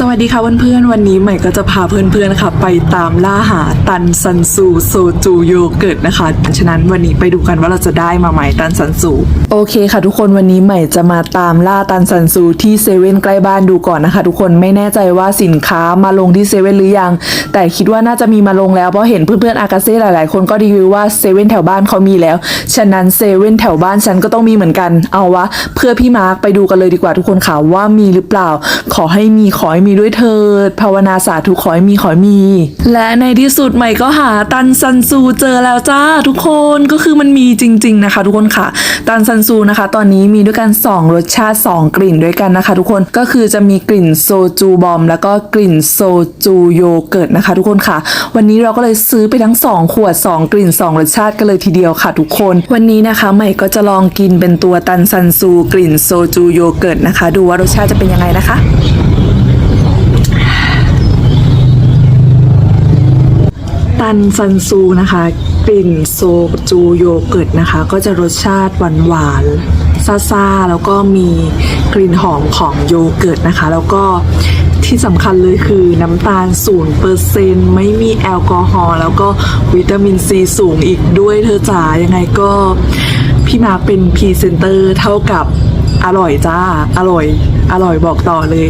สวัสดีค่ะเพื่อนๆวันนี้ใหม่ก็จะพาเพื่อนๆค่ะ ไปตามล่าหาตันซันซูโซจูโยเกิร์ตนะคะฉะนั้นวันนี้ไปดูกันว่าเราจะได้มาไหมตันซันซูโอเคค่ะทุกคนวันนี้ใหม่จะมาตามล่าตันซันซูที่เซเว่นใกล้บ้านดูก่อนนะคะ ทุกคนไม่แน่ใจว่าสินค้ามาลงที่เซเว่นหรือยัง แต่คิดว่าน่าจะมีมาลงแล้วเพราะเห็นเพื่อนๆอากาเซ่หลายๆ คนก็รีวิวว่าเซเว่นแถวบ้านเขามีแล้ว ฉะนั้นเซเว่นแถวบ้านฉันก็ต้องมีเหมือนกัน เอาวะเพื่อพี่มาร์คไปดูกันเลยดีกว่าทุกคนค่ะว่ามีหรือเปล่า ขอให้มีขอให้มีด้วยเถิดภาวนาสาธุขอให้มีขอให้มี และในที่สุดใหม่ก็หาตันซันซูเจอแล้วจ้าทุกคนก็คือมันมีจริง ๆนะคะ ทุกคนค่ะ ตันซันซูนะคะ ตอนนี้มีด้วยกัน 2 รสชาติ 2 กลิ่นด้วยกันนะคะ ทุกคนก็คือจะมีกลิ่นโซจูบอม แล้วก็กลิ่นโซจูโยเกิร์ตนะคะ ทุกคนค่ะ วันนี้เราก็เลยซื้อไปทั้ง 2 ขวด 2 กลิ่น 2 รสชาติกันเลยทีเดียวค่ะ ทุกคน วันนี้นะคะใหม่ก็จะลองกินเป็นตัวตันซันซู กลิ่นโซจูโยเกิร์ตนะคะ ดูว่ารสชาติจะเป็นยังไงนะคะ ตันซันซูนะคะ กลิ่นโซจูโยเกิร์ตนะคะ ก็จะรสชาติหวานหวานๆซ่าแล้วก็มีกลิ่นหอมของโยเกิร์ตนะคะ แล้วก็ที่สำคัญเลยคือน้ำตาล0%เปอร์เซ็นไม่มีแอลกอฮอล์แล้วก็วิตามินซีสูงอีกด้วยเธอจ๋ายังไงก็พี่มาเป็นพรีเซนเตอร์เท่ากับอร่อยจ้า อร่อย อร่อยบอกต่อเลย